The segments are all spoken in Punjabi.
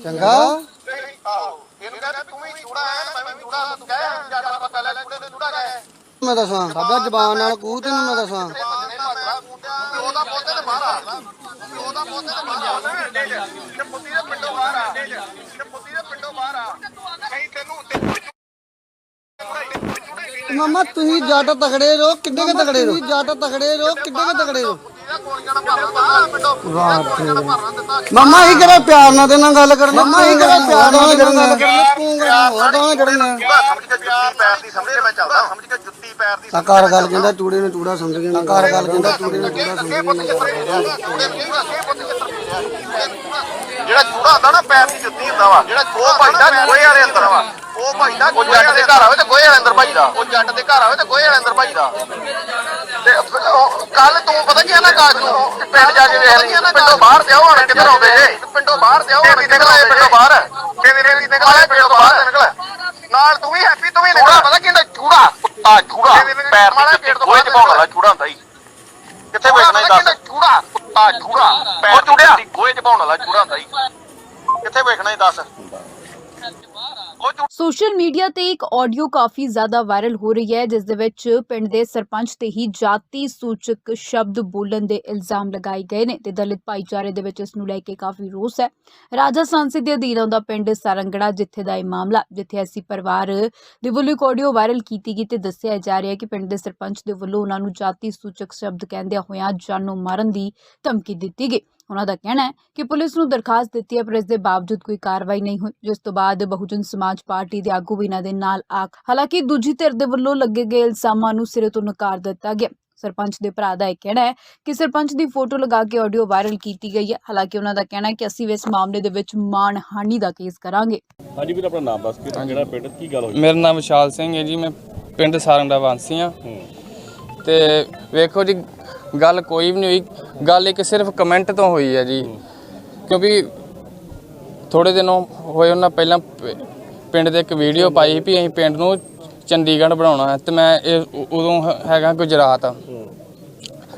ਚੰਗਾ? ਇਹਨੂੰ ਕਹਿੰਦਾ ਤੂੰ ਵੀ ਚੂੜਾ ਹੈ ਮੈਂ ਵੀ ਤੂੰ ਕਹਿ ਜ਼ਿਆਦਾ ਤੇ ਮੈਂ ਦੱਸਾਂ ਸਾਡਾ ਜ਼ਬਾਨ ਨਾਲ ਕੂ ਤੈਨੂੰ ਮੈਂ ਦੱਸਾਂ ਉਹਦਾ ਪੋਤੇ ਤੇ ਬਾਹਰ ਆ ਉਹਦਾ ਪੋਤੇ ਤੇ ਬਾਹਰ ਆ ਤੇ ਪੁੱਤੀ ਦੇ ਪਿੰਡੋਂ ਬਾਹਰ ਆ ਤੇ ਪੁੱਤੀ ਦੇ ਪਿੰਡੋਂ ਬਾਹਰ ਆ ਨਹੀਂ ਤੈਨੂੰ ਮਾਮਾ ਤੁਸੀਂ ਜੱਟ ਤਗੜੇ ਰੋ ਕਿੱਡੇ ਕੇ ਤਗੜੇ ਰੋ ਜੱਟ ਤਗੜੇ ਰੋ ਕਿੱਡੇ ਕੇ ਤਗੜੇ ਰੋ ਮਾਮਾ ਹੀ ਕਿਹੜਾ ਪਿਆਰ ਨਾਲ ਤੇ ਨਾਲ ਗੱਲ ਕਰਨਾ? ਮਾਮਾ ਹੀ ਕਿਹੜਾ ਪਿਆਰ ਨਾਲ ਗੱਲ ਕਰਨਾ? ਤੂੰ ਕਰਨਾ? ਜੜਨਾ ਸਮਝ ਕੇ ਜੁੱਤੀ ਪੈਰ ਦੀ ਸਮਝ ਕੇ ਮੈਂ ਚੱਲਦਾ ਸਮਝ ਕੇ ਜੁੱਤੀ ਪੈਰ ਦੀ ਆਕਾਰ ਗੱਲ ਕਹਿੰਦਾ ਚੂੜੇ ਨੂੰ ਚੂੜਾ ਸਮਝ ਗਿਆ ਆਕਾਰ ਗੱਲ ਕਹਿੰਦਾ ਚੂੜੇ ਨੂੰ ਚੂੜਾ ਸਮਝ ਗਿਆ ਜਿਹੜਾ ਚੂੜਾ ਹੁੰਦਾ ਨਾ ਪੈਰ ਦੀ ਜੁੱਤੀ ਹੁੰਦਾ ਵਾ ਜਿਹੜਾ ਉਹ ਭਾਈਦਾ ਗੋਹੇ ਵਾਲੇ ਅੰਦਰ ਵਾ। ਉਹ ਭਾਈਦਾ ਉਹ ਜੱਟ ਦੇ ਘਰ ਆਵੇ ਤੇ ਗੋਹੇ ਵਾਲੇ ਅੰਦਰ ਭਾਈਦਾ। ਉਹ ਜੱਟ ਦੇ ਘਰ ਆਵੇ ਤੇ ਗੋਹੇ ਵਾਲੇ ਅੰਦਰ ਭਾਈਦਾ। ਤੇ ਕੱਲ ਤੂੰ ਪਤਾ ਕੀ ਆ ਨਾ ਕਾਜ? ਨੂੰ ਪਿੰਡ ਜਾ ਕੇ ਵੇਖ ਲਈ। ਪਿੰਡੋਂ ਬਾਹਰ ਤੇ ਆਓ ਹੁਣ ਕਿੱਧਰ ਆਉਂਦੇ ਜੇ ਪਿੰਡੋਂ ਬਾਹਰ ਤੇ ਆਓ ਹੁਣ ਕਿੱਧਰ ਆਏ ਪਿੰਡੋਂ ਬਾਹਰ? ਕਿਵੇਂ ਰੇਵੀ ਨਿਕਲ ਪਿੰਡੋਂ ਬਾਹਰ ਨਿਕਲ ਨਾਲ ਤੂੰ ਵੀ ਹੈਪੀ ਤੂੰ ਵੀ ਨਿਕਲ। ਪਤਾ ਕੀ ਹੁੰਦਾ ਚੂੜਾ? ਕੁੱਤਾ ਚੂੜਾ। ਪੈਰ ਦੀ ਜੁੱਤੀ ਗੋਹੇ ਚ ਪਾਉਣ ਵਾਲਾ ਚੂੜਾ ਹੁੰਦਾ ਹੀ ਕਿੱਥੇ ਵੇਖਣਾ ਦੱਸ। ਚੂੜਾ? ਕੁੱਤਾ ਚੂੜਾ। ਪੈਰ ਦੀ ਜੁੱਤੀ ਗੋਹੇ ਚ ਪਾਉਣ ਵਾਲਾ ਚੂੜਾ ਹੁੰਦਾ ਹੀ ਕਿੱਥੇ ਵੇਖਣਾ ਹੀ ਦੱਸ। ਸੋਸ਼ਲ ਮੀਡੀਆ ਤੇ ਇੱਕ ਆਡੀਓ ਕਾਫੀ ਜ਼ਿਆਦਾ ਵਾਇਰਲ ਹੋ ਰਹੀ ਹੈ, ਜਿਸ ਦੇ ਵਿੱਚ ਪਿੰਡ ਦੇ ਸਰਪੰਚ ਤੇ ਹੀ ਜਾਤੀ ਸੂਚਕ ਸ਼ਬਦ ਬੋਲਣ ਦੇ ਇਲਜ਼ਾਮ ਲਗਾਏ ਗਏ ਨੇ ਤੇ ਦਲਿਤ ਭਾਈਚਾਰੇ ਦੇ ਵਿੱਚ ਇਸ ਨੂੰ ਲੈ ਕੇ ਕਾਫੀ ਰੋਸ ਹੈ। ਰਾਜਾ ਸਾਂਸੀ ਦੇ ਅਧੀਨ ਆਉਂਦਾ ਪਿੰਡ ਸਾਰੰਗੜਾ, ਜਿੱਥੇ ਦਾ ਇਹ ਮਾਮਲਾ, ਜਿੱਥੇ ਐਸੀ ਪਰਿਵਾਰ ਦੇ ਵੱਲੋਂ ਇੱਕ ਆਡੀਓ ਵਾਇਰਲ ਕੀਤੀ ਗਈ ਤੇ ਦੱਸਿਆ ਜਾ ਰਿਹਾ ਹੈ ਕਿ ਪਿੰਡ ਦੇ ਸਰਪੰਚ ਦੇ ਵੱਲੋਂ ਉਹਨਾਂ ਨੂੰ ਜਾਤੀ ਸੂਚਕ ਸ਼ਬਦ ਕਹਿੰਦਿਆਂ ਹੋਇਆਂ ਜਾਨੋਂ ਮਾਰਨ ਦੀ ਧਮਕੀ ਦਿੱਤੀ ਗਈ। ਉਹਨਾਂ ਦਾ ਕਹਿਣਾ ਹੈ ਕਿ ਪੁਲਿਸ ਨੂੰ ਦਰਖਾਸਤ ਦਿੱਤੀ ਹੈ ਪਰ ਇਸ ਦੇ ਬਾਵਜੂਦ ਕੋਈ ਕਾਰਵਾਈ ਨਹੀਂ ਹੋਈ ਜਿਸ ਤੋਂ ਬਾਅਦ ਬਹੁਜਨ ਸਮਾਜ ਪਾਰਟੀ ਦੇ ਆਗੂ ਵੀ ਇਹਨਾਂ ਦੇ ਨਾਲ ਆ। ਹਾਲਾਂਕਿ ਦੂਜੀ ਧਿਰ ਦੇ ਵੱਲੋਂ ਲੱਗੇ ਗਏ ਇਲਜ਼ਾਮਾਂ ਨੂੰ ਸਿਰੇ ਤੋਂ ਨਕਾਰ ਦਿੱਤਾ ਗਿਆ। ਸਰਪੰਚ ਦੇ ਭਰਾ ਦਾ ਇਹ ਕਹਿਣਾ ਹੈ ਕਿ ਸਰਪੰਚ ਦੀ ਫੋਟੋ ਲਗਾ ਕੇ ਆਡੀਓ ਵਾਇਰਲ ਕੀਤੀ ਗਈ ਹੈ। ਹਾਲਾਂਕਿ ਉਹਨਾਂ ਦਾ ਕਹਿਣਾ ਹੈ ਕਿ ਅਸੀਂ ਇਸ ਮਾਮਲੇ ਦੇ ਵਿੱਚ ਮਾਣਹਾਨੀ ਦਾ ਕੇਸ ਕਰਾਂਗੇ। ਹਾਂਜੀ ਵੀਰ ਆਪਣਾ ਨਾਮ ਦੱਸ ਕੇ ਤੇ ਕਿਹੜਾ ਪਿੰਡ ਕੀ ਗੱਲ ਹੋਈ? ਮੇਰਾ ਨਾਮ ਵਿਸ਼ਾਲ ਸਿੰਘ ਹੈ ਜੀ। ਮੈਂ ਪਿੰਡ ਸਾਰੰਗ ਦਾ ਵਾਸੀ ਹਾਂ। ਤੇ ਵੇਖੋ ਜੀ ਗੱਲ ਕੋਈ ਵੀ ਨਹੀਂ ਹੋਈ। ਗੱਲ ਇੱਕ ਸਿਰਫ ਕਮੈਂਟ ਤੋਂ ਹੋਈ ਹੈ ਜੀ। ਕਿਉਂਕਿ ਥੋੜੇ ਦਿਨੋਂ ਹੋਏ ਉਹਨਾਂ ਪਹਿਲਾਂ ਪ- ਪਿੰਡ ਦੇ ਇੱਕ ਵੀਡੀਓ ਪਾਈ ਵੀ ਅਸੀਂ ਪਿੰਡ ਨੂੰ ਚੰਡੀਗੜ੍ਹ ਬਣਾਉਣਾ ਹੈ। ਤੇ ਮੈਂ ਇਹ ਉਦੋਂ ਹੈਗਾ ਗੁਜਰਾਤ।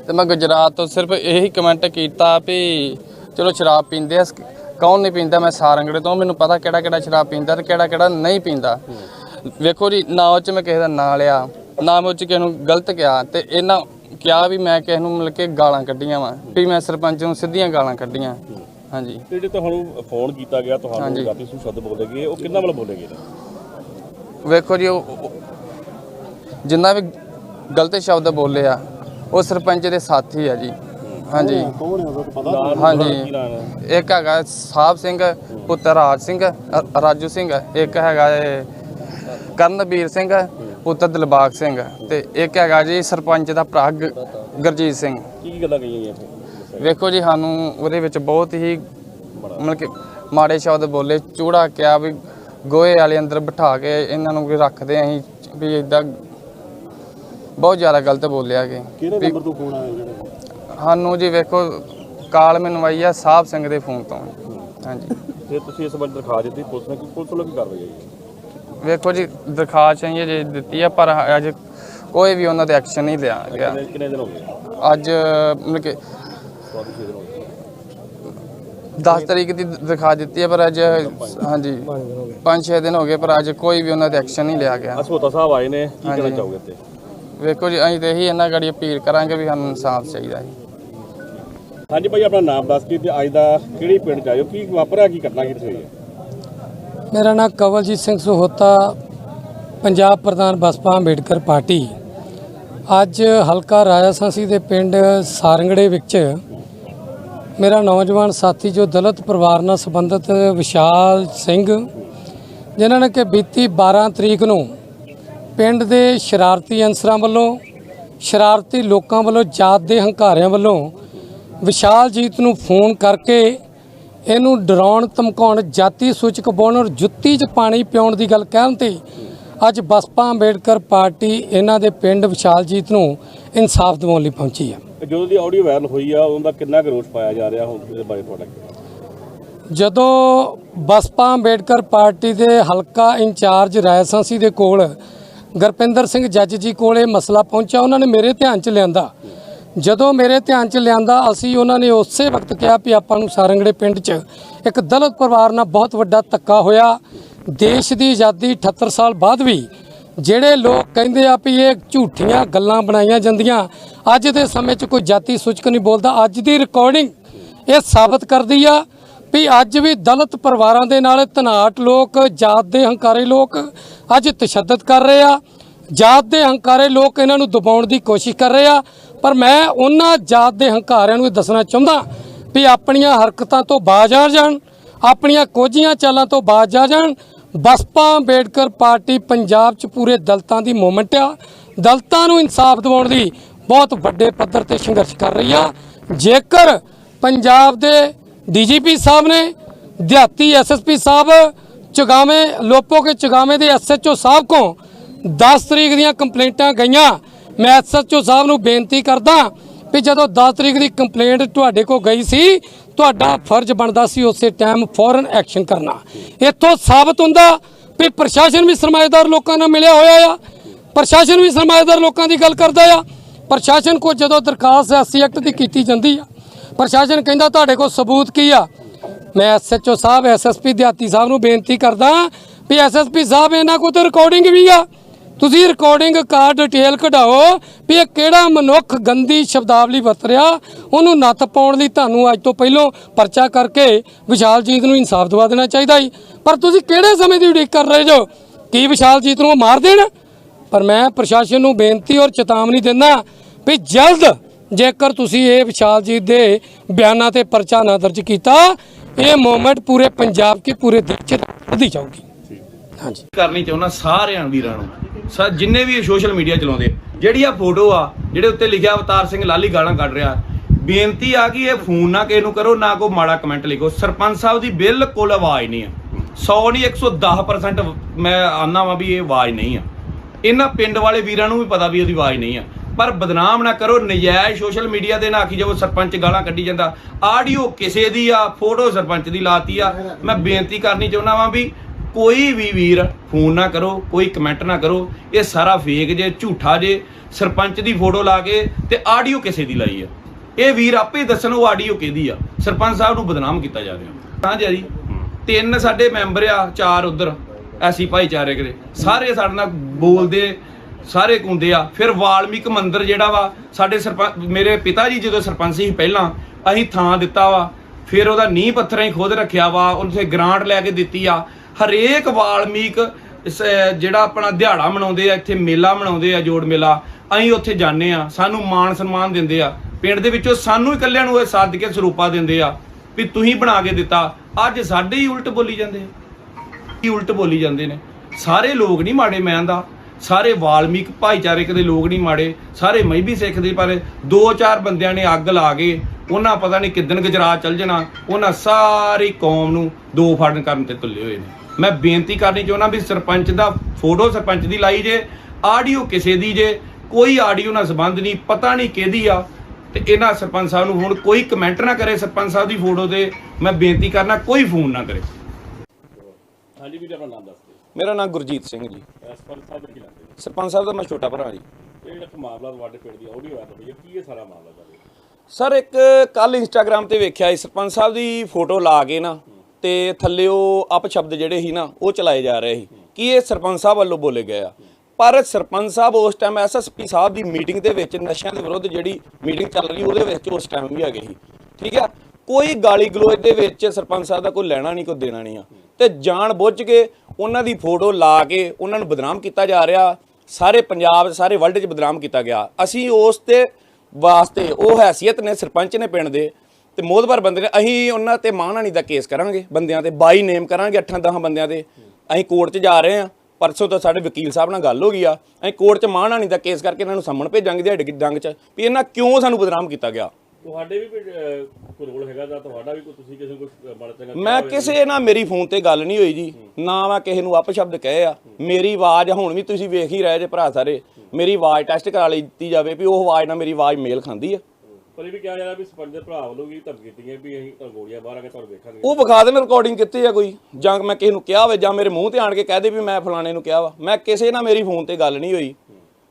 ਤੇ ਮੈਂ ਗੁਜਰਾਤ ਤੋਂ ਸਿਰਫ ਇਹੀ ਕਮੈਂਟ ਕੀਤਾ ਵੀ ਚਲੋ ਸ਼ਰਾਬ ਪੀਂਦੇ ਆ। ਕੌਣ ਨਹੀਂ ਪੀਂਦਾ? ਮੈਂ ਸਾਰੰਗੜੇ ਤੋਂ। ਮੈਨੂੰ ਪਤਾ ਕਿਹੜਾ ਕਿਹੜਾ ਸ਼ਰਾਬ ਪੀਂਦਾ ਤੇ ਕਿਹੜਾ ਕਿਹੜਾ ਨਹੀਂ ਪੀਂਦਾ। ਵੇਖੋ ਜੀ, ਨਾ ਉਹ ਚ ਮੈਂ ਕਿਸੇ ਦਾ ਨਾਂ ਲਿਆ, ਨਾ ਮੈਂ ਉਹ ਚ ਕਿਸੇ ਨੂੰ ਗਲਤ ਕਿਹਾ। ਤੇ ਇਹਨਾਂ ਕਿਹਾ ਵੀ ਮੈਂ ਕਿਸੇ ਨੂੰ ਮਿਲ ਕੇ ਗਾਲਾਂ ਕੱਢੀਆਂ ਵਾ ਵੀ ਮੈਂ ਸਰਪੰਚ ਨੂੰ ਸਿੱਧੀਆਂ ਗਾਲਾਂ ਕੱਢੀਆਂ। ਹਾਂਜੀ। ਤੇ ਜਿਹੜੇ ਤੁਹਾਨੂੰ ਫੋਨ ਕੀਤਾ ਗਿਆ ਤੁਹਾਨੂੰ ਹਾਂਜੀ। ਜਾਤੀ ਸੂ ਸ਼ਬਦ ਬੋਲੇ ਗਏ ਉਹ ਕਿੰਨਾ ਵੱਲ ਬੋਲੇ ਗਏ? ਨੇ ਵੇਖੋ ਜੀ ਉਹ ਉਹ- ਜਿੰਨਾ ਵੀ ਗਲਤ ਸ਼ਬਦ ਬੋਲੇ ਆ ਉਹ ਸਰਪੰਚ ਦੇ ਸਾਥੀ ਆ ਜੀ। ਹਾਂਜੀ। ਨਾਮ ਹਾਂਜੀ। ਕੀ ਨਾਮ ਹੈ ਇੱਕ ਹੈਗਾ ਸਾਹਿਬ ਸਿੰਘ ਪੁੱਤਰ ਰਾਜ ਸਿੰਘ ਅ- ਰਾਜੂ ਸਿੰਘ ਇੱਕ ਹੈਗਾ ਇਹ ਕਰਨਵੀਰ ਸਿੰਘ। ਪੁੱਤਰ ਦਿਲਬਾਗ ਸਿੰਘ ਤੇ ਇੱਕ ਹੈਗਾ ਜੀ ਸਰਪੰਚ ਦਾ ਭਰਾ ਗ- ਗੁਰਜੀਤ ਸਿੰਘ। ਕੀ ਕੀ ਗੱਲਾਂ ਕਹੀਆਂ ਗਈਆਂ ਇੱਥੇ? ਵੇਖੋ ਜੀ ਸਾਨੂੰ ਉਹਦੇ ਵਿੱਚ ਬਹੁਤ ਹੀ ਮਤਲਬ ਕਿ ਮਾੜੇ ਸ਼ਬਦ ਬੋਲੇ ਚੂੜਾ ਕਿਹਾ ਵੀ ਗੋਹੇ ਵਾਲੇ ਅੰਦਰ ਬਿਠਾ ਕੇ ਇਹਨਾਂ ਨੂੰ ਵੀ ਰੱਖਦੇ ਅਸੀਂ ਵੀ ਇਦਾਂ ਬਹੁਤ ਜ਼ਿਆਦਾ ਗਲਤ ਬੋਲਿਆ ਕਿ ਕਿਹੜੇ ਵੀ ਨੰਬਰ ਤੋਂ ਫੋਨ ਆਇਆ ਜਿਹੜਾ? ਸਾਨੂੰ ਜੀ ਵੇਖੋ ਕਾਲ ਮੈਨੂੰ ਆਈ ਆ ਸਾਹਿਬ ਸਿੰਘ ਦੇ ਫੋਨ ਤੋਂ। ਹਾਂਜੀ। ਤੇ ਤੁਸੀਂ ਇਸ ਬਾਰੇ ਦਰਖਾਸਤ ਦਿੱਤੀ ਪੁਲਿਸ ਨੇ ਕੀ ਪੁਲਿਸ ਵੱਲੋਂ ਕੀ ਕਾਰਵਾਈ ਹੋਈ? ਵੇਖੋ ਜੀ ਦਰਖਾਸਤ ਚਾਹੀਏ ਜੇ ਦਿੱਤੀ ਆ ਪਰ ਅੱਜ ਕੋਈ ਵੀ ਉਹਨਾਂ ਤੇ ਐਕਸ਼ਨ ਨਹੀਂ ਲਿਆ ਗਿਆ। ਕਿੰਨੇ ਕਿੰਨੇ ਦਿਨ ਹੋ ਗਏ? ਅੱਜ ਮਤਲਬ ਕਿ ਸਵਾਦੀ ਛੇ ਦਿਨ ਹੋ ਗਏ। 10 ਤਰੀਕ ਦੀ ਦਰਖਾਸਤ ਦਿੱਤੀ ਹੈ ਪਰ ਅੱਜ ਹਾਂਜੀ 5-6 ਦਿਨ ਹੋ ਗਏ। ਪਰ ਅੱਜ ਕੋਈ ਵੀ ਉਹਨਾਂ ਤੇ ਐਕਸ਼ਨ ਨਹੀਂ ਲਿਆ ਗਿਆ। ਅਸੋਤਾ ਸਾਹਿਬ ਆਏ ਨੇ ਕੀ ਕਹਿਣਾ। ਚਾਹੋਗੇ ਤੇ ਵੇਖੋ ਜੀ ਅਸੀਂ ਤੇ ਇਹੀ ਇਹਨਾਂ ਗਾੜੀ ਅਪੀਲ ਕਰਾਂਗੇ ਵੀ ਸਾਨੂੰ ਇਨਸਾਫ ਚਾਹੀਦਾ ਹੈ। ਹਾਂਜੀ ਭਾਈ ਆਪਣਾ ਨਾਮ ਦੱਸ ਕੇ ਤੇ ਅੱਜ ਦਾ ਕਿਹੜੀ ਪਿੰਡ ਚ ਆਇਓ ਕੀ ਵਾਪਰਿਆ ਕੀ ਘਟਨਾ ਕੀ ਹੋਈ ਹੈ ਮੇਰਾ ਨਾਮ ਕਵਲਜੀਤ ਸਿੰਘ ਸਹੋਤਾ, ਪੰਜਾਬ ਪ੍ਰਧਾਨ ਬਸਪਾ ਅੰਬੇਡਕਰ ਪਾਰਟੀ। ਅੱਜ ਹਲਕਾ ਰਾਜਾਸਾਂਸੀ ਦੇ ਪਿੰਡ ਸਾਰੰਗੜੇ ਵਿੱਚ ਮੇਰਾ ਨੌਜਵਾਨ ਸਾਥੀ ਜੋ ਦਲਿਤ ਪਰਿਵਾਰ ਨਾਲ ਸੰਬੰਧਿਤ ਵਿਸ਼ਾਲ ਸਿੰਘ, ਜਿਨ੍ਹਾਂ ਨੇ ਕਿ ਬੀਤੀ 12 ਤਰੀਕ ਨੂੰ ਪਿੰਡ ਦੇ ਸ਼ਰਾਰਤੀ ਅਨਸਰਾਂ ਵੱਲੋਂ, ਸ਼ਰਾਰਤੀ ਲੋਕਾਂ ਵੱਲੋਂ ਜਾਤ ਦੇ ਹੰਕਾਰਿਆਂ ਵੱਲੋਂ ਵਿਸ਼ਾਲ ਜੀਤ ਨੂੰ ਫੋਨ ਕਰਕੇ ਇਹਨੂੰ ਡਰਾਉਣ ਧਮਕਾਉਣ ਜਾਤੀ ਸੂਚਕ ਬੋਲਣ ਔਰ ਜੁੱਤੀ 'ਚ ਪਾਣੀ ਪਿਉਣ ਦੀ ਗੱਲ ਕਹਿਣ ਤੇ ਅੱਜ ਬਸਪਾ ਅੰਬੇਡਕਰ ਪਾਰਟੀ ਇਹਨਾਂ ਦੇ ਪਿੰਡ ਵਿਸ਼ਾਲਜੀਤ ਨੂੰ ਇਨਸਾਫ ਦਿਵਾਉਣ ਲਈ ਪਹੁੰਚੀ ਹੈ ਜਦੋਂ ਦੀ ਆਡੀਓ ਵਾਇਰਲ ਹੋਈ ਆ ਉਹਦਾ ਕਿੰਨਾ ਕੁ ਰੋਸ ਪਾਇਆ ਜਾ ਰਿਹਾ ਹੁਣ ਇਹਦੇ ਬਾਰੇ ਤੁਹਾਡਾ? ਜਦੋਂ ਬਸਪਾ ਅੰਬੇਡਕਰ ਪਾਰਟੀ ਦੇ ਹਲਕਾ ਇੰਚਾਰਜ ਰਾਇਸਾਂਸੀ ਦੇ ਕੋਲ ਗੁਰਪਿੰਦਰ ਸਿੰਘ ਜੱਜ ਜੀ ਕੋਲ ਇਹ ਮਸਲਾ ਪਹੁੰਚਿਆ ਉਹਨਾਂ ਨੇ ਮੇਰੇ ਧਿਆਨ 'ਚ ਲਿਆਂਦਾ ਜਦੋਂ ਮੇਰੇ ਧਿਆਨ 'ਚ ਲਿਆਂਦਾ, ਅਸੀਂ ਉਹਨਾਂ ਨੇ ਉਸੇ ਵਕਤ ਕਿਹਾ ਵੀ ਆਪਾਂ ਨੂੰ ਸਾਰੰਗੜੇ ਪਿੰਡ 'ਚ ਇੱਕ ਦਲਿਤ ਪਰਿਵਾਰ ਨਾਲ ਬਹੁਤ ਵੱਡਾ ਧੱਕਾ ਹੋਇਆ। ਦੇਸ਼ ਦੀ ਆਜ਼ਾਦੀ 78 ਸਾਲ ਬਾਅਦ ਵੀ ਜਿਹੜੇ ਲੋਕ ਕਹਿੰਦੇ ਆ ਵੀ ਇਹ ਝੂਠੀਆਂ ਗੱਲਾਂ ਬਣਾਈਆਂ ਜਾਂਦੀਆਂ, ਅੱਜ ਦੇ ਸਮੇਂ 'ਚ ਕੋਈ ਜਾਤੀ ਸੂਚਕ ਨਹੀਂ ਬੋਲਦਾ। ਅੱਜ ਦੀ ਰਿਕਾਰਡਿੰਗ ਇਹ ਸਾਬਤ ਕਰਦੀ ਆ ਵੀ ਅੱਜ ਵੀ ਦਲਿਤ ਪਰਿਵਾਰਾਂ ਦੇ ਨਾਲ ਧਨਾਟ ਲੋਕ, ਜਾਤ ਦੇ ਹੰਕਾਰੇ ਲੋਕ ਅੱਜ ਤਸ਼ੱਦਦ ਕਰ ਰਹੇ ਆ। ਜਾਤ ਦੇ ਹੰਕਾਰੇ ਲੋਕ ਇਹਨਾਂ ਨੂੰ ਦਬਾਉਣ ਦੀ ਕੋਸ਼ਿਸ਼ ਕਰ ਰਹੇ ਆ। ਪਰ ਮੈਂ ਉਹਨਾਂ ਜਾਤ ਦੇ ਹੰਕਾਰਿਆਂ ਨੂੰ ਇਹ ਦੱਸਣਾ ਚਾਹੁੰਦਾ ਵੀ ਆਪਣੀਆਂ ਹਰਕਤਾਂ ਤੋਂ ਬਾਜ਼ ਆ ਜਾਣ, ਆਪਣੀਆਂ ਕੋਝੀਆਂ ਚਾਲਾਂ ਤੋਂ ਬਾਜ਼ ਆ ਜਾਣ। ਬਸਪਾ ਅੰਬੇਡਕਰ ਪਾਰਟੀ ਪੰਜਾਬ 'ਚ ਪੂਰੇ ਦਲਤਾਂ ਦੀ ਮੂਵਮੈਂਟ ਆ। ਦਲਤਾਂ ਨੂੰ ਇਨਸਾਫ ਦਿਵਾਉਣ ਦੀ ਬਹੁਤ ਵੱਡੇ ਪੱਧਰ ਤੇ ਸੰਘਰਸ਼ ਕਰ ਰਹੀ ਆ। ਜੇਕਰ ਪੰਜਾਬ ਦੇ ਡੀਜੀਪੀ ਸਾਹਿਬ ਨੇ, ਦਿਹਾਤੀ ਐਸਐਸਪੀ ਸਾਹਿਬ, ਚੁਗਾਵੇਂ, ਲੋਪੋ ਕੇ ਚੁਗਾਵੇਂ ਦੇ ਐਸਐਚਓ ਸਾਹਿਬ ਕੋ 10 ਤਰੀਕ ਦੀਆਂ ਕੰਪਲੇਂਟਾਂ ਗਈਆਂ ਮੈਂ ਐਸਐਚਓ ਸਾਹਿਬ ਨੂੰ ਬੇਨਤੀ ਕਰਦਾ ਵੀ ਜਦੋਂ 10 ਤਰੀਕ ਦੀ ਕੰਪਲੇਂਟ ਤੁਹਾਡੇ ਕੋਲ ਗਈ ਸੀ, ਤੁਹਾਡਾ ਫਰਜ਼ ਬਣਦਾ ਸੀ ਉਸੇ ਟਾਈਮ ਫੌਰਨ ਐਕਸ਼ਨ ਕਰਨਾ। ਇੱਥੋਂ ਸਾਬਤ ਹੁੰਦਾ ਵੀ ਪ੍ਰਸ਼ਾਸਨ ਵੀ ਸਰਮਾਏਦਾਰ ਲੋਕਾਂ ਨਾਲ ਮਿਲਿਆ ਹੋਇਆ ਆ। ਪ੍ਰਸ਼ਾਸਨ ਵੀ ਸਰਮਾਏਦਾਰ ਲੋਕਾਂ ਦੀ ਗੱਲ ਕਰਦਾ ਆ। ਪ੍ਰਸ਼ਾਸਨ ਕੋ ਜਦੋਂ ਦਰਖਾਸਤ ਐਸਸੀ ਐਕਟ ਦੀ ਕੀਤੀ ਜਾਂਦੀ ਆ, ਪ੍ਰਸ਼ਾਸਨ ਕਹਿੰਦਾ ਤੁਹਾਡੇ ਕੋਲ ਸਬੂਤ ਕੀ ਆ? ਮੈਂ ਐਸਐਚਓ ਸਾਹਿਬ ਐਸਐਸਪੀ ਦਿਹਾਤੀ ਸਾਹਿਬ ਨੂੰ ਬੇਨਤੀ ਕਰਦਾ ਵੀ ਐਸਐਸਪੀ ਸਾਹਿਬ ਇਹਨਾਂ ਕੋਲ ਤੇ ਰਿਕਾਰਡਿੰਗ ਵੀ ਆ। ਤੁਸੀਂ ਰਿਕਾਰਡਿੰਗ ਕਾਰ ਡਿਟੇਲ ਕਢਾਓ ਵੀ ਇਹ ਕਿਹੜਾ ਮਨੁੱਖ ਗੰਦੀ ਸ਼ਬਦਾਵਲੀ ਵਰਤ ਰਿਹਾ। ਉਹਨੂੰ ਨੱਥ ਪਾਉਣ ਲਈ ਤੁਹਾਨੂੰ ਅੱਜ ਤੋਂ ਪਹਿਲਾਂ ਪਰਚਾ ਕਰਕੇ ਵਿਸ਼ਾਲਜੀਤ ਨੂੰ ਇਨਸਾਫ ਦਿਵਾ ਦੇਣਾ ਚਾਹੀਦਾ ਸੀ ਪਰ ਤੁਸੀਂ ਕਿਹੜੇ ਸਮੇਂ ਦੀ ਉਡੀਕ ਕਰ ਰਹੇ ਜੋ? ਕੀ ਵਿਸ਼ਾਲਜੀਤ ਨੂੰ ਉਹ ਮਾਰ ਦੇਣ? ਪਰ ਮੈਂ ਪ੍ਰਸ਼ਾਸਨ ਨੂੰ ਬੇਨਤੀ ਔਰ ਚੇਤਾਵਨੀ ਦਿੰਦਾ ਵੀ ਜਲਦ ਜੇਕਰ ਤੁਸੀਂ ਇਹ ਵਿਸ਼ਾਲਜੀਤ ਦੇ ਬਿਆਨਾਂ ਤੇ ਪਰਚਾ ਨਾ ਦਰਜ ਕੀਤਾ ਇਹ ਮੂਵਮੈਂਟ ਪੂਰੇ ਪੰਜਾਬ ਕੇ ਪੂਰੇ ਦੇਸ਼ 'ਚ ਵਧੀ ਜਾਊਗੀ। ਹਾਂਜੀ। ਕਰਨੀ ਚਾਹੁੰਦਾ? ਸਾਰਿਆਂ ਵੀਰਾਂ ਨੂੰ ਸਾ ਜਿੰਨੇ ਵੀ ਸੋਸ਼ਲ ਮੀਡੀਆ ਚਲਾਉਂਦੇ ਜਿਹੜੀ ਆ ਫੋਟੋ ਆ, ਜਿਹੜੇ ਉੱਤੇ ਲਿਖਿਆ ਅਵਤਾਰ ਸਿੰਘ ਲਾਲੀ ਗਾਲਾਂ ਕੱਢ ਰਿਹਾ, ਬੇਨਤੀ ਆ ਕਿ ਇਹ ਫੋਨ ਨਾ ਕਿਸੇ ਨੂੰ ਕਰੋ, ਨਾ ਕੋਈ ਮਾੜਾ ਕਮੈਂਟ ਲਿਖੋ। ਸਰਪੰਚ ਸਾਹਿਬ ਦੀ ਬਿਲਕੁਲ ਆਵਾਜ਼ ਨਹੀਂ ਆ। 100 ਨਹੀਂ 110% ਮੈਂ ਆਨਾ ਵਾਂ ਵੀ ਇਹ ਆਵਾਜ਼ ਨਹੀਂ ਆ। ਇਹਨਾਂ ਪਿੰਡ ਵਾਲੇ ਵੀਰਾਂ ਨੂੰ ਵੀ ਪਤਾ ਵੀ ਉਹਦੀ ਆਵਾਜ਼ ਨਹੀਂ ਆ। ਪਰ ਬਦਨਾਮ ਨਾ ਕਰੋ, ਨਜਾਇਜ਼ ਸੋਸ਼ਲ ਮੀਡੀਆ ਦੇ ਨਾ ਆਖੀ ਜਾਓ, ਸਰਪੰਚ ਗਾਲਾਂ ਕੱਢੀ ਜਾਂਦਾ। ਆਡੀਓ ਕਿਸੇ ਦੀ ਆ ਫੋਟੋ ਸਰਪੰਚ ਦੀ ਲਾਤੀ ਆ। ਮੈਂ ਬੇਨਤੀ ਕਰਨੀ ਚਾਹੁੰਦਾ ਵਾਂ ਵੀ ਕੋਈ ਵੀ ਵੀਰ ਫੋਨ ਨਾ ਕਰੋ, ਕੋਈ ਕਮੈਂਟ ਨਾ ਕਰੋ, ਇਹ ਸਾਰਾ ਫੇਕ ਜੇ, ਝੂਠਾ ਜੇ, ਸਰਪੰਚ ਦੀ ਫੋਟੋ ਲਾ ਕੇ ਤੇ ਆਡੀਓ ਕਿਸੇ ਦੀ ਲਾਈ ਆ। ਇਹ ਵੀਰ ਆਪੇ ਹੀ ਦੱਸਣ ਉਹ ਆਡੀਓ ਕਿਹਦੀ ਆ। ਸਰਪੰਚ ਸਾਹਿਬ ਨੂੰ ਬਦਨਾਮ ਕੀਤਾ ਜਾ ਰਿਹਾ। ਹਾਂ ਜੀ ਤਿੰਨ ਸਾਡੇ ਮੈਂਬਰ ਆ, ਚਾਰ ਉਧਰ, ਐਸੀ ਭਾਈਚਾਰੇ ਕਰੇ। ਸਾਰੇ ਸਾਡੇ ਨਾਲ ਬੋਲਦੇ, ਸਾਰੇ ਕੁੰਦੇ ਆ। ਫਿਰ ਵਾਲਮੀਕ ਮੰਦਿਰ ਜਿਹੜਾ ਵਾ, ਸਾਡੇ ਸਰਪੰਚ, ਮੇਰੇ ਪਿਤਾ ਜੀ ਜਦੋਂ ਸਰਪੰਚ ਸੀ ਪਹਿਲਾਂ, ਅਸੀਂ ਥਾਂ ਦਿੱਤਾ ਵਾ। ਫਿਰ ਉਹਦਾ ਨੀਂਹ ਪੱਥਰਾਂ ਹੀ ਖੋਦ ਰੱਖਿਆ ਵਾ, ਉਹਨੂੰ ਗ੍ਰਾਂਟ ਲੈ ਕੇ ਦਿੱਤੀ ਆ। ਹਰੇਕ ਵਾਲਮੀਕ ਇਸ, ਜਿਹੜਾ ਆਪਣਾ ਦਿਹਾੜਾ ਮਨਾਉਂਦੇ ਆ ਇੱਥੇ ਮੇਲਾ ਮਨਾਉਂਦੇ ਆ ਜੋੜ ਮੇਲਾ ਅਸੀਂ ਉੱਥੇ ਜਾਂਦੇ ਆ ਸਾਨੂੰ ਮਾਣ ਸਨਮਾਨ ਦਿੰਦੇ ਆ। ਪਿੰਡ ਦੇ ਵਿੱਚੋਂ ਸਾਨੂੰ ਇਕੱਲਿਆਂ ਨੂੰ ਇਹ ਸੱਦ ਕੇ ਸਰੂਪਾ ਦਿੰਦੇ ਆ ਵੀ ਤੁਸੀਂ ਬਣਾ ਕੇ ਦਿੱਤਾ। ਅੱਜ ਸਾਡੇ ਹੀ ਉਲਟ ਬੋਲੀ ਜਾਂਦੇ ਕੀ ਉਲਟ ਬੋਲੀ ਜਾਂਦੇ ਨੇ? ਸਾਰੇ ਲੋਕ ਨਹੀਂ ਮਾੜੇ ਮੈਂ ਦਾ। ਸਾਰੇ ਵਾਲਮੀਕ ਭਾਈਚਾਰੇ ਦੇ ਲੋਕ ਨਹੀਂ ਮਾੜੇ। ਸਾਰੇ ਮਈਬੀ ਸਿੱਖ ਦੇ ਪਰ ਦੋ ਚਾਰ ਬੰਦਿਆਂ ਨੇ ਅੱਗ ਲਾ ਕੇ ਉਹਨਾਂ ਪਤਾ ਨਹੀਂ ਕਿਦਨ ਗੁਜਰਾਤ ਚੱਲ ਜਾਣਾ। ਉਹਨਾਂ ਸਾਰੀ ਕੌਮ ਨੂੰ ਦੋ ਫੜਨ ਕਰਨ ਤੇ ਤੁੱਲੇ ਹੋਏ ਨੇ। ਮੈਂ ਬੇਨਤੀ ਕਰਨੀ ਚਾਹੁੰਦਾ ਵੀ ਸਰਪੰਚ ਦਾ ਫੋਟੋ ਸਰਪੰਚ ਦੀ ਲਾਈ ਜੇ ਆਡੀਓ ਕਿਸੇ ਦੀ ਜੇ ਕੋਈ ਆਡੀਓ ਨਾਲ ਸੰਬੰਧ ਨਹੀਂ ਪਤਾ ਨਹੀਂ ਕਿਹਦੀ ਆ। ਤੇ ਇਹਨਾਂ ਸਰਪੰਚ ਸਾਹਿਬ ਨੂੰ ਹੁਣ ਕੋਈ ਕਮੈਂਟ ਨਾ ਕਰੇ ਸਰਪੰਚ ਸਾਹਿਬ ਦੀ ਫੋਟੋ ਤੇ ਮੈਂ ਬੇਨਤੀ ਕਰਨਾ ਕੋਈ ਫੋਨ ਨਾ ਕਰੇ। ਹਾਂਜੀ ਵੀਰ ਆਪਣਾ ਨਾਮ ਦੱਸ ਦਿਓ। ਮੇਰਾ ਨਾਮ ਗੁਰਜੀਤ ਸਿੰਘ ਜੀ। ਸਰਪੰਚ ਸਾਹਿਬ ਕੀ ਲੱਗਦੇ ਸਰਪੰਚ ਸਾਹਿਬ ਦਾ ਮੈਂ ਛੋਟਾ ਭਰਾ ਜੀ। ਇਹ ਜਿਹੜਾ ਇੱਕ ਮਾਮਲਾ ਤੁਹਾਡੇ ਪਿੰਡ ਦੀ ਆਡੀਓ ਆ ਤਾਂ ਕੀ ਇਹ ਸਾਰਾ ਮਾਮਲਾ ਦਾ ਸਰ ਇੱਕ ਕੱਲ ਇੰਸਟਾਗ੍ਰam ਤੇ ਵੇਖਿਆ ਸਰਪੰਚ ਸਾਹਿਬ ਦੀ ਫੋਟੋ ਲਾ ਕੇ ਨਾ ਤੇ ਥੱਲੇ ਉਹ ਅਪ ਸ਼ਬਦ ਜਿਹੜੇ ਸੀ ਨਾ, ਉਹ ਚਲਾਏ ਜਾ ਰਹੇ ਸੀ। ਕਿ ਇਹ ਸਰਪੰਚ ਸਾਹਿਬ ਵੱਲੋਂ ਬੋਲੇ ਗਏ ਆ? ਪਰ ਸਰਪੰਚ ਸਾਹਿਬ ਉਸ ਟਾਈਮ ਐਸਐਸਪੀ ਸਾਹਿਬ ਦੀ ਮੀਟਿੰਗ ਦੇ ਵਿੱਚ ਨਸ਼ਿਆਂ ਦੇ ਵਿਰੁੱਧ ਜਿਹੜੀ ਮੀਟਿੰਗ ਚੱਲ ਰਹੀ, ਉਹਦੇ ਵਿੱਚ ਉਸ ਟਾਈਮ ਵੀ ਹੈਗੇ ਸੀ। ਠੀਕ ਆ? ਕੋਈ ਗਾਲੀ ਗਲੋਚ ਦੇ ਵਿੱਚ ਸਰਪੰਚ ਸਾਹਿਬ ਦਾ ਕੋਈ ਲੈਣਾ ਨਹੀਂ, ਕੋਈ ਦੇਣਾ ਨਹੀਂ ਆ। ਤੇ ਜਾਣ ਬੁੱਝ ਕੇ ਉਹਨਾਂ ਦੀ ਫੋਟੋ ਲਾ ਕੇ ਉਹਨਾਂ ਨੂੰ ਬਦਨਾਮ ਕੀਤਾ ਜਾ ਰਿਹਾ। ਸਾਰੇ ਪੰਜਾਬ, ਸਾਰੇ ਵਰਲਡ 'ਚ ਬਦਨਾਮ ਕੀਤਾ ਗਿਆ। ਅਸੀਂ ਉਸ ਤੇ ਵਾਸਤੇ ਉਹ ਹੈਸੀਅਤ ਨੇ ਸਰਪੰਚ ਨੇ ਪਿੰਡ ਦੇ ਤੇ ਮੋਦਬਰ ਬੰਦੇ ਨੇ ਅਸੀਂ ਉਹਨਾਂ ਤੇ ਮਾਨਹਾਨੀ ਦਾ ਕੇਸ ਕਰਾਂਗੇ ਬੰਦਿਆਂ ਤੇ ਬਾਈ ਨੇਮ ਕਰਾਂਗੇ 8-10 ਬੰਦਿਆਂ ਤੇ। ਅਸੀਂ ਕੋਰਟ 'ਚ ਜਾ ਰਹੇ ਹਾਂ ਪਰਸੋਂ ਤੋਂ ਸਾਡੇ ਵਕੀਲ ਸਾਹਿਬ ਨਾਲ ਗੱਲ ਹੋ ਗਈ ਆ ਅਸੀਂ ਕੋਰਟ 'ਚ ਮਾਨਹਾਨੀ ਦਾ ਕੇਸ ਕਰਕੇ ਇਹਨਾਂ ਨੂੰ ਸੰਮਣ ਭੇਜਾਂਗੇ ਦਿਹਾੜੀ ਡੰਗ 'ਚ ਵੀ ਇਹਨਾਂ ਕਿਉਂ ਸਾਨੂੰ ਬਦਨਾਮ ਕੀਤਾ ਗਿਆ? ਤੁਹਾਡੇ ਵੀ ਕੋਈ ਰੋਲ ਹੈਗਾ ਜਾਂ ਤੁਹਾਡਾ ਵੀ ਕੋਈ ਤੁਸੀਂ ਕਿਸੇ ਕੋਈ ਮਾੜਾ ਚੰਗਾ ਮੈਂ ਕਿਸੇ ਨਾਲ ਮੇਰੀ ਫੋਨ ਤੇ ਗੱਲ ਨਹੀਂ ਹੋਈ ਜੀ ਨਾ ਮੈਂ ਕਿਸੇ ਨੂੰ ਅਪਸ਼ਬਦ ਕਹੇ ਆ। ਮੇਰੀ ਆਵਾਜ਼ ਹੁਣ ਵੀ ਤੁਸੀਂ ਵੇਖ ਹੀ ਰਹੇ ਜੇ ਭਰਾ ਸਾਰੇ ਮੇਰੀ ਆਵਾਜ਼ ਟੈਸਟ ਕਰਾ ਲਈ ਦਿੱਤੀ ਜਾਵੇ ਵੀ ਉਹ ਆਵਾਜ਼ ਨਾਲ ਮੇਰੀ ਆਵਾਜ਼ ਮੇਲ ਖਾਂਦੀ ਆ। ਪਰ ਇਹ ਵੀ ਕਿਹਾ ਜਾਂਦਾ ਵੀ ਸਰਪੰਚ ਦੇ ਭਰਾ ਵੱਲੋਂ ਵੀ ਧਮਕੀ ਦਿੱਤੀਆਂ ਵੀ ਅਸੀਂ ਤੁਹਾਨੂੰ ਗੋਲੀਆਂ ਬਾਹਰ ਆ ਕੇ ਤੁਹਾਨੂੰ ਵੇਖਾਂਗੇ ਉਹ ਵਿਖਾ ਦੇਣ ਰਿਕਾਰਡਿੰਗ ਕੀਤੀ ਆ ਕੋਈ ਜਾਂ ਮੈਂ ਕਿਸੇ ਨੂੰ ਕਿਹਾ ਹੋਵੇ ਜਾਂ ਮੇਰੇ ਮੂੰਹ ਤੇ ਆਣ ਕੇ ਕਹਿ ਦੇ ਵੀ ਮੈਂ ਫਲਾਣੇ ਨੂੰ ਕਿਹਾ ਵਾ। ਮੈਂ ਕਿਸੇ ਨਾਲ ਮੇਰੀ ਫੋਨ ਤੇ ਗੱਲ ਨਹੀਂ ਹੋਈ।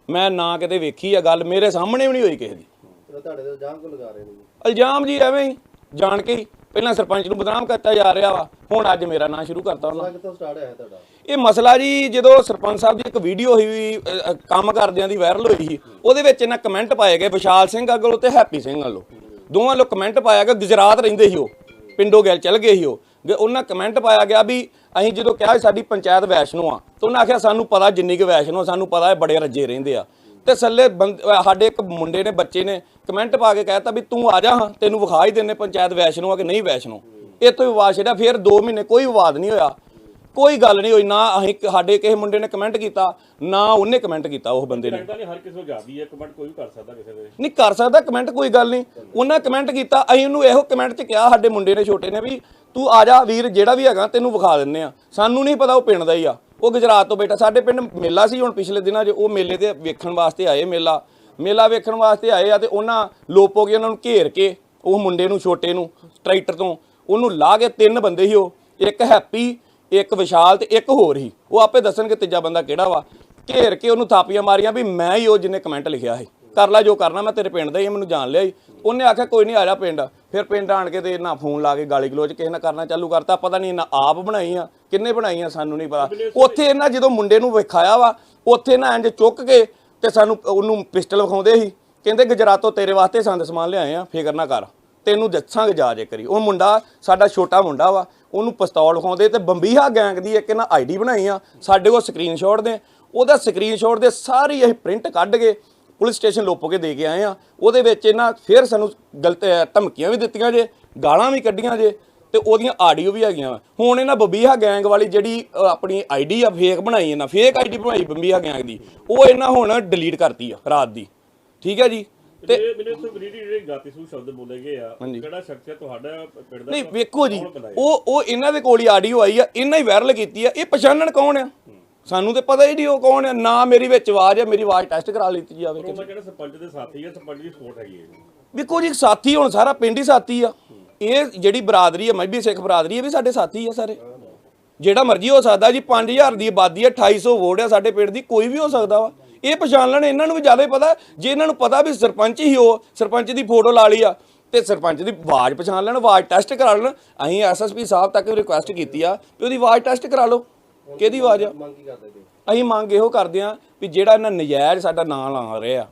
ਮੈਂ ਨਾ ਕਿਤੇ ਵੇਖੀ ਆ ਗੱਲ ਮੇਰੇ ਸਾਹਮਣੇ ਵੀ ਨਹੀਂ ਹੋਈ ਕਿਸੇ ਦੀ। ਇਲਜ਼ਾਮ ਜੀ ਐਵੇਂ ਹੀ ਜਾਣ ਕੇ ਹੀ। ਪਹਿਲਾਂ ਸਰਪੰਚ ਨੂੰ ਬਦਨਾਮ ਕਰਤਾ ਜਾ ਰਿਹਾ ਵਾ ਹੁਣ ਅੱਜ ਮੇਰਾ ਨਾਂ ਸ਼ੁਰੂ ਕਰਤਾ ਉਹਨਾਂ ਕਿੱਥੋਂ ਸਟਾਰਟ ਹੋਇਆ ਤੁਹਾਡਾ? ਇਹ ਮਸਲਾ ਜੀ ਜਦੋਂ ਸਰਪੰਚ ਸਾਹਿਬ ਦੀ ਇੱਕ ਵੀਡੀਓ ਹੋਈ ਕੰਮ ਕਰਦਿਆਂ ਦੀ ਵਾਇਰਲ ਹੋਈ ਸੀ ਉਹਦੇ ਵਿੱਚ ਇਹਨਾਂ ਕਮੈਂਟ ਪਾਏ ਗਏ ਵਿਸ਼ਾਲ ਸਿੰਘ ਅੱਗਲੋਂ ਤੇ ਹੈਪੀ ਸਿੰਘ ਵੱਲੋਂ ਦੋਵਾਂ ਲੋ ਕਮੈਂਟ ਪਾਇਆ ਗਿਆ ਗੁਜਰਾਤ ਰਹਿੰਦੇ ਸੀ ਉਹ ਪਿੰਡੋਂ ਗੈਲ ਚਲ ਗਏ ਸੀ ਉਹ। ਗ- ਉਹਨਾਂ ਕਮੈਂਟ ਪਾਇਆ ਗਿਆ ਵੀ ਅਸੀਂ ਜਦੋਂ ਕਿਹਾ ਸਾਡੀ ਪੰਚਾਇਤ ਵੈਸ਼ਨੋ ਆ ਤਾਂ ਉਹਨਾਂ ਆਖਿਆ ਸਾਨੂੰ ਪਤਾ ਜਿੰਨੀ ਕੁ ਵੈਸ਼ਨੋ ਸਾਨੂੰ ਪਤਾ ਹੈ ਬੜੇ ਰੱਜੇ ਰਹਿੰਦੇ ਆ। ਤੇ ਸੱਲੇ ਸਾਡੇ ਇੱਕ ਮੁੰਡੇ ਨੇ ਬੱਚੇ ਨੇ ਕਮੈਂਟ ਪਾ ਕੇ ਕਹਿਤਾ ਵੀ ਤੂੰ ਆ ਜਾ ਤੈਨੂੰ ਵਿਖਾ ਹੀ ਦਿੰਨੇ ਪੰਚਾਇਤ ਵੈਸ਼ਨੋ ਆ ਕਿ ਨਹੀਂ ਵੈਸ਼ਨੋ। ਇਹ ਤੋਂ ਵਿਵਾਦ ਛਿੜਿਆ ਫਿਰ 2 ਮਹੀਨੇ ਕੋਈ ਵਿਵਾਦ ਨਹੀਂ ਹੋਇਆ। ਕੋਈ ਗੱਲ ਨਹੀਂ ਹੋਈ ਨਾ ਅਸੀਂ ਸਾਡੇ ਕਿਸੇ ਮੁੰਡੇ ਨੇ ਕਮੈਂਟ ਕੀਤਾ ਨਾ ਉਹਨੇ ਕਮੈਂਟ ਕੀਤਾ ਉਹ ਬੰਦੇ ਨੇ। ਲੱਗਦਾ ਨਹੀਂ ਹਰ ਕਿਸੇ ਨੂੰ ਜਾਦੀ ਹੈ ਕਮੈਂਟ ਕੋਈ ਵੀ ਕਰ ਸਕਦਾ ਕਿਸੇ ਦੇ। ਨਹੀਂ ਕਰ ਸਕਦਾ ਕਮੈਂਟ ਕੋਈ ਗੱਲ ਨਹੀਂ। ਉਹਨਾਂ ਕਮੈਂਟ ਕੀਤਾ ਅਸੀਂ ਉਹਨੂੰ ਇਹੋ ਕਮੈਂਟ 'ਚ ਕਿਹਾ ਸਾਡੇ ਮੁੰਡੇ ਨੇ ਛੋਟੇ ਨੇ ਵੀ ਤੂੰ ਆ ਜਾ ਵੀਰ ਜਿਹੜਾ ਵੀ ਹੈਗਾ ਤੈਨੂੰ ਵਿਖਾ ਦਿੰਨੇ ਆ। ਸਾਨੂੰ ਨਹੀਂ ਪਤਾ ਉਹ ਪਿੰਡ ਦਾ ਹੀ ਆ। ਉਹ ਗੁਜਰਾਤ ਤੋਂ ਬੇਟਾ ਸਾਡੇ ਪਿੰਡ ਮੇਲਾ ਸੀ ਹੁਣ ਪਿਛਲੇ ਦਿਨਾਂ 'ਚ, ਉਹ ਮੇਲੇ ਤੇ ਵੇਖਣ ਵਾਸਤੇ ਆਏ ਮੇਲਾ। ਮੇਲਾ ਵੇਖਣ ਵਾਸਤੇ ਆਏ ਆ ਤੇ ਉਹਨਾਂ ਲੋਪੋ ਕੇ, ਉਹਨਾਂ ਨੂੰ ਘੇਰ ਕੇ, ਉਹ ਮੁੰਡੇ ਨੂੰ, ਛੋਟੇ ਨੂੰ, ਟਰੈਕਟਰ ਤੋਂ, ਉਹਨੂੰ ਲਾ ਕੇ ਤਿੰਨ ਬੰਦੇ ਸੀ ਉਹ। ਇੱਕ ਹੈਪੀ, ਇੱਕ ਵਿਸ਼ਾਲ ਤੇ ਇੱਕ ਹੋਰ ਹੀ ਉਹ ਆਪੇ ਦੱਸਣਗੇ ਤੀਜਾ ਬੰਦਾ ਕਿਹੜਾ ਵਾ। ਘੇਰ ਕੇ ਉਹਨੂੰ ਥਾਪੀਆਂ ਮਾਰੀਆਂ ਵੀ ਮੈਂ ਹੀ ਉਹ ਜਿਹਨੇ ਕਮੈਂਟ ਲਿਖਿਆ ਸੀ। ਕਰ ਲੈ ਜੋ ਕਰਨਾ ਮੈਂ ਤੇਰੇ ਪਿੰਡ ਦਾ ਹੀ ਹਾਂ, ਮੈਨੂੰ ਜਾਣ ਲਿਆ ਸੀ ਉਹਨੇ ਆਖਿਆ ਕੋਈ ਨਹੀਂ ਆ ਜਾ ਪਿੰਡ। ਫਿਰ ਪਿੰਡ ਆਣ ਕੇ ਤੇ ਇਹਨਾਂ ਫੋਨ ਲਾ ਕੇ ਗਾਲੀ ਗਲੋਚ ਕਿਸੇ ਨਾਲ ਕਰਨਾ ਚਾਲੂ ਕਰਤਾ। ਪਤਾ ਨਹੀਂ ਇਹਨਾਂ ਆਪ ਬਣਾਈ ਆ ਕਿੰਨੇ ਬਣਾਈਆਂ ਸਾਨੂੰ ਨਹੀਂ ਪਤਾ। ਉੱਥੇ ਇਹਨਾਂ ਜਦੋਂ ਮੁੰਡੇ ਨੂੰ ਵਿਖਾਇਆ ਵਾ ਉੱਥੇ ਨਾ ਇੰਜ ਚੁੱਕ ਕੇ ਤੇ ਸਾਨੂੰ ਉਹਨੂੰ ਪਿਸਟਲ ਵਿਖਾਉਂਦੇ ਸੀ। ਕਹਿੰਦੇ ਗੁਜਰਾਤੋਂ ਤੇਰੇ ਵਾਸਤੇ ਸੰਦ ਸਮਾਨ ਲਿਆਏ ਆ ਫਿਕਰ ਨਾ ਕਰ। ਤੈਨੂੰ ਦੱਸਾਂਗੇ ਜਾ ਜੇ ਕਰੀ। ਉਹ ਮੁੰਡਾ ਸਾਡਾ ਛੋਟਾ ਮੁੰਡਾ ਵਾ ਉਹਨੂੰ ਪਿਸਤੌਲ ਵਿਖਾਉਂਦੇ ਤੇ ਬੰਬੀਹਾ ਗੈਂਗ ਦੀ ਇੱਕ ਇਹਨਾਂ ਆਈਡੀ ਬਣਾਈ ਆ। ਸਾਡੇ ਕੋਲ ਸਕਰੀਨਸ਼ਾਟ ਦੇ। ਉਹਦਾ ਸਕਰੀਨਸ਼ਾਟ ਦੇ ਸਾਰੀ ਅਸੀਂ ਪ੍ਰਿੰਟ ਕੱਢ ਕੇ ਪੁਲਿਸ ਸਟੇਸ਼ਨ ਲੋਪੋ ਕੇ ਦੇ ਕੇ ਆਏ ਆ। ਉਹਦੇ ਵਿੱਚ ਇਹਨਾਂ ਫਿਰ ਸਾਨੂੰ ਗਲਤ ਧਮਕੀਆਂ ਵੀ ਦਿੱਤੀਆਂ ਜੇ ਗਾਲਾਂ ਵੀ ਕੱਢੀਆਂ ਜੇ ਤੇ ਉਹਦੀਆਂ ਆਡੀਓ ਵੀ ਹੈਗੀਆਂ। ਹੁਣ ਇਹਨਾਂ ਬੰਬੀਹਾ ਗੈਂਗ ਵਾਲੀ ਜਿਹੜੀ ਆਪਣੀ ਆਈਡੀ ਆ ਫੇਕ ਬਣਾਈ ਇਹਨਾਂ ਫੇਕ ਆਈਡੀ ਬਣਾਈ ਬੰਬੀਹਾ ਗੈਂਗ ਦੀ ਉਹ ਇਹਨਾਂ ਹੁਣ ਡਿਲੀਟ ਕਰਤੀ ਆ ਰਾਤ ਦੀ। ਠੀਕ ਹੈ ਜੀ? ਤੇ ਮੈਨੂੰ ਇੱਥੇ ਬਰੀਡੀ ਜਿਹੜੇ ਗਾਤੀ ਸੂ ਸ਼ਬਦ ਬੋਲੇ ਗਏ ਆ ਕਿਹੜਾ ਸ਼ਖਸ ਹੈ ਤੁਹਾਡਾ ਪਿੰਡ ਦਾ? ਨਹੀਂ ਵੇਖੋ ਜੀ? ਉਹ ਉਹ ਇਹਨਾਂ ਦੇ ਕੋਲ ਹੀ ਆਡੀਓ ਆਈ ਆ ਇਹਨਾਂ ਹੀ ਵਾਇਰਲ ਕੀਤੀ ਆ ਇਹ ਪਛਾਣਨ ਕੌਣ ਆ? ਸਾਨੂੰ ਤੇ ਪਤਾ ਹੀ ਨਹੀਂ ਉਹ ਕੌਣ ਆ ਨਾ ਮੇਰੀ ਵਿੱਚ ਆਵਾਜ਼ ਆ ਮੇਰੀ ਆਵਾਜ਼ ਟੈਸਟ ਕਰਾ ਲਈ ਜਾਵੇ ਮੈਂ ਕਹਿੰਦਾ ਸਰਪੰਚ ਦੇ ਸਾਥੀ ਹੈ ਸਰਪੰਚ ਦੀ ਸਪੋਰਟ ਹੈਗੀ ਹੈ। ਵੇਖੋ ਜੀ ਸਾਥੀ ਹੁਣ ਸਾਰਾ ਪਿੰਡ ਹੀ ਸਾਥੀ ਆ। ਇਹ ਜਿਹੜੀ ਬਰਾਦਰੀ ਆ ਮਜਬੀ ਸਿੱਖ ਬਰਾਦਰੀ ਇਹ ਵੀ ਸਾਡੇ ਸਾਥੀ ਆ ਸਾਰੇ। ਜਿਹੜਾ ਮਰਜ਼ੀ ਹੋ ਸਕਦਾ ਜੀ 5000 ਦੀ ਆਬਾਦੀ ਆ 2800 ਵੋਟ ਆ ਸਾਡੇ ਪਿੰਡ ਦੀ ਕੋਈ ਵੀ ਹੋ ਸਕਦਾ ਵਾ। ਇਹ ਪਛਾਣ ਲੈਣ ਇਹਨਾਂ ਨੂੰ ਵੀ ਜ਼ਿਆਦਾ ਹੀ ਪਤਾ ਜੇ ਇਹਨਾਂ ਨੂੰ ਪਤਾ ਵੀ ਸਰਪੰਚ ਹੀ ਉਹ ਸਰਪੰਚ ਦੀ ਫੋਟੋ ਲਾ ਲਈ ਆ ਤੇ ਸਰਪੰਚ ਦੀ ਆਵਾਜ਼ ਪਛਾਣ ਲੈਣ ਆਵਾਜ਼ ਟੈਸਟ ਕਰਾ ਲੈਣ। ਅਸੀਂ ਐਸਐਸਪੀ ਸਾਹਿਬ ਤੱਕ ਰਿਕੁਐਸਟ ਕੀਤੀ ਆ ਵੀ ਉਹਦੀ ਆਵਾਜ਼ ਟੈਸਟ ਕਰਾ ਲਓ। ਕਿਹਦੀ ਆਵਾਜ਼ ਆ? ਅਸੀਂ ਮੰਗ ਇਹੋ ਕਰਦੇ ਆ ਵੀ ਜਿਹੜਾ ਇਹਨਾਂ ਨਜਾਇਜ਼ ਸਾਡਾ ਨਾਂ ਲਾ ਰਿਹਾ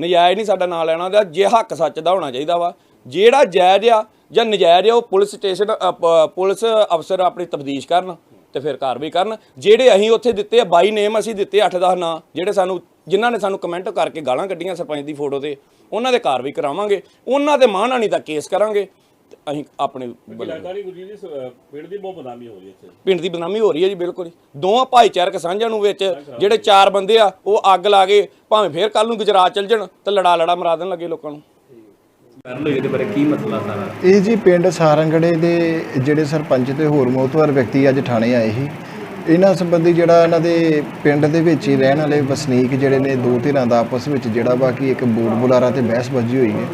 ਨਜਾਇਜ਼ ਨਹੀਂ ਸਾਡਾ ਨਾਂ ਲੈਣਾ ਦਾ ਜੇ ਹੱਕ ਸੱਚ ਦਾ ਹੋਣਾ ਚਾਹੀਦਾ ਵਾ। ਜਿਹੜਾ ਜਾਇਜ਼ ਆ ਜਾਂ ਨਜਾਇਜ਼ ਆ ਉਹ ਪੁਲਿਸ ਸਟੇਸ਼ਨ ਪੁਲਿਸ ਅਫਸਰ ਆਪਣੀ ਤਫਤੀਸ਼ ਕਰਨ ਤੇ ਫਿਰ ਕਾਰਵਾਈ ਕਰਨ। ਜਿਹੜੇ ਅਸੀਂ ਉੱਥੇ ਦਿੱਤੇ ਆ ਬਾਈ ਨੇਮ ਅਸੀਂ ਦਿੱਤੇ 8-10 ਨਾਂ ਜਿਹੜੇ ਸਾਨੂੰ ਜਿਨ੍ਹਾਂ ਨੇ ਸਾਨੂੰ ਕਮੈਂਟ ਕਰਕੇ ਗਾਲਾਂ ਕੱਢੀਆਂ ਸਰਪੰਚ ਦੀ ਫੋਟੋ ਤੇ ਉਹਨਾਂ ਦੇ ਕਾਰਵਾਈ ਕਰਾਵਾਂਗੇ। ਉਹਨਾਂ ਦੇ ਮਾਣਹਾਨੀ ਦਾ ਕੇਸ ਕਰਾਂਗੇ। ਤੇ ਅਸੀਂ ਆਪਣੇ ਸ- ਪਿੰਡ ਦੀ ਬਹੁਤ ਬਦਨਾਮੀ ਹੋ ਰਹੀ ਹੈ ਇੱਥੇ। ਪਿੰਡ ਦੀ ਬਦਨਾਮੀ ਹੋ ਰਹੀ ਹੈ ਜੀ ਬਿਲਕੁਲ ਹੀ। ਦੋਵਾਂ ਭਾਈਚਾਰਕ ਸਾਂਝਾਂ ਨੂੰ ਵਿੱਚ ਜਿਹੜੇ ਚਾਰ ਬੰਦੇ ਆ ਉਹ ਅੱਗ ਲਾ ਕੇ ਭਾਵੇਂ ਫੇਰ ਕੱਲ ਨੂੰ ਗੁਜਰਾਤ ਚਲ ਜਾਣ ਤੇ ਲੜਾ ਲੜਾ ਮਰਾ ਦੇਣ ਲੱਗੇ ਲੋਕਾਂ ਨੂੰ। ਇਹ ਜੀ ਪਿੰਡ ਸਾਰੰਗੜੇ ਦੇ ਜਿਹੜੇ ਸਰਪੰਚ ਤੇ ਹੋਰ ਮੋਤਵਰ ਵਿਅਕਤੀ ਅੱਜ ਥਾਣੇ ਆਏ ਸੀ। ਇਹਨਾਂ ਸੰਬੰਧੀ ਜਿਹੜਾ ਇਹਨਾਂ ਦੇ ਪਿੰਡ ਦੇ ਵਿੱਚ ਹੀ ਰਹਿਣ ਵਾਲੇ ਵਸਨੀਕ ਜਿਹੜੇ ਨੇ ਦੋ ਧਿਰਾਂ ਦਾ ਆਪਸ ਵਿੱਚ ਜਿਹੜਾ ਬਾਕੀ ਇੱਕ ਬੋਲ ਬੁਲਾਰਾ ਤੇ ਬਹਿਸਬਾਜ਼ੀ ਹੋਈ ਹੈ।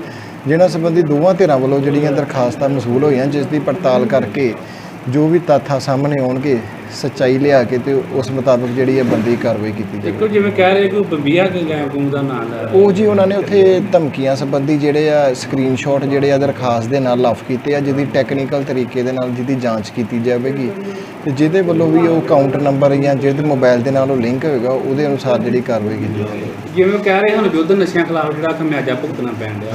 ਜਿਨ੍ਹਾਂ ਸੰਬੰਧੀ ਦੋਵਾਂ ਧਿਰਾਂ ਵੱਲੋਂ ਜਿਹੜੀਆਂ ਦਰਖਾਸਤਾਂ ਮਸੂਲ ਹੋਈਆਂ, ਜਿਸ ਦੀ ਪੜਤਾਲ ਕਰਕੇ ਜੋ ਵੀ ਤੱਥਾਂ ਸਾਹਮਣੇ ਆਉਣਗੇ ਸੱਚਾਈ ਲਿਆ ਕੇ ਤੇ ਉਸ ਮੁਤਾਬਕ ਜਿਹੜੀ ਹੈ ਬੰਦੀ ਕਾਰਵਾਈ ਕੀਤੀ ਜਾਵੇ। ਦੇਖੋ ਜਿਵੇਂ ਕਹਿ ਰਹੇ ਕਿ ਉਹ ਬੰਬੀਆ ਗੈਂਗ ਗੂੰਗ ਦਾ ਨਾਂ ਲੈ ਰਹੇ ਉਹ ਜੀ ਉਹਨਾਂ ਨੇ ਉੱਥੇ ਧਮਕੀਆਂ ਸੰਬੰਧੀ ਜਿਹੜੇ ਆ ਸਕਰੀਨਸ਼ਾਟ ਜਿਹੜੇ ਆ ਦਰਖਾਸਤ ਦੇ ਨਾਲ ਲਾਫ ਕੀਤੇ ਆ ਜਿਹਦੀ ਟੈਕਨੀਕਲ ਤਰੀਕੇ ਦੇ ਨਾਲ ਜਿਹਦੀ ਜਾਂਚ ਕੀਤੀ ਜਾਵੇਗੀ। ਤੇ ਜਿਹਦੇ ਵੱਲੋਂ ਵੀ ਉਹ ਕਾਊਂਟਰ ਨੰਬਰ ਜਾਂ ਜਿਹਦੇ ਮੋਬਾਈਲ ਦੇ ਨਾਲ ਉਹ ਲਿੰਕ ਹੋਏਗਾ ਉਹਦੇ ਅਨੁਸਾਰ ਜਿਹੜੀ ਕਾਰਵਾਈ ਕੀਤੀ ਜਾਵੇਗੀ। ਜਿਵੇਂ ਕਹਿ ਰਹੇ ਹਨ ਵਿਰੁੱਧ ਨਸ਼ਿਆਂ ਖਿਲਾਫ ਜਿਹੜਾ ਖਮਿਆਜਾ ਭੁਗਤਣਾ ਪੈਣ ਡਿਆ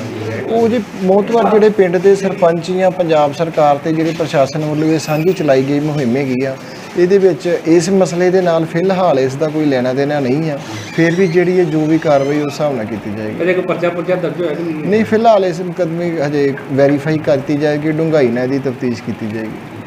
ਉਹ ਜੀ ਮੋਤਵਰ ਜਿਹੜੇ ਪਿੰਡ ਦੇ ਸਰਪੰਚ ਜਾਂ ਪੰਜਾਬ ਸਰਕਾਰ ਤੇ ਜਿਹੜੇ ਪ੍ਰਸ਼ਾਸਨ ਵੱਲੋਂ ਇਹ ਸਾਂਝੀ ਚਲਾਈ ਗਈ ਮੁਹਿੰਮ ਹੈਗੀ ਆ ਇਹਦੇ ਵਿੱਚ ਇਸ ਮਸਲੇ ਦੇ ਨਾਲ ਫਿਲਹਾਲ ਇਸ ਦਾ ਕੋਈ ਲੈਣਾ ਦੇਣਾ ਨਹੀਂ ਆ। ਫਿਰ ਵੀ ਜਿਹੜੀ ਇਹ ਜੋ ਵੀ ਕਾਰਵਾਈ ਉਸ ਹਿਸਾਬ ਨਾਲ ਕੀਤੀ ਜਾਏਗੀ। ਅਜੇ ਕੋਈ ਪਰਚਾ ਪੁਰਚਾ ਦਰਜ ਹੋਇਆ ਕਿ ਨਹੀਂ? ਨਹੀਂ ਫਿਲਹਾਲ ਇਸ ਮੁਕੱਦਮੇ ਹਜੇ ਵੈਰੀਫਾਈ ਕਰਤੀ ਜਾਏਗੀ ਡੂੰਘਾਈ ਨਾਲ ਇਹਦੀ ਤਫਤੀਸ਼ ਕੀਤੀ ਜਾਏਗੀ।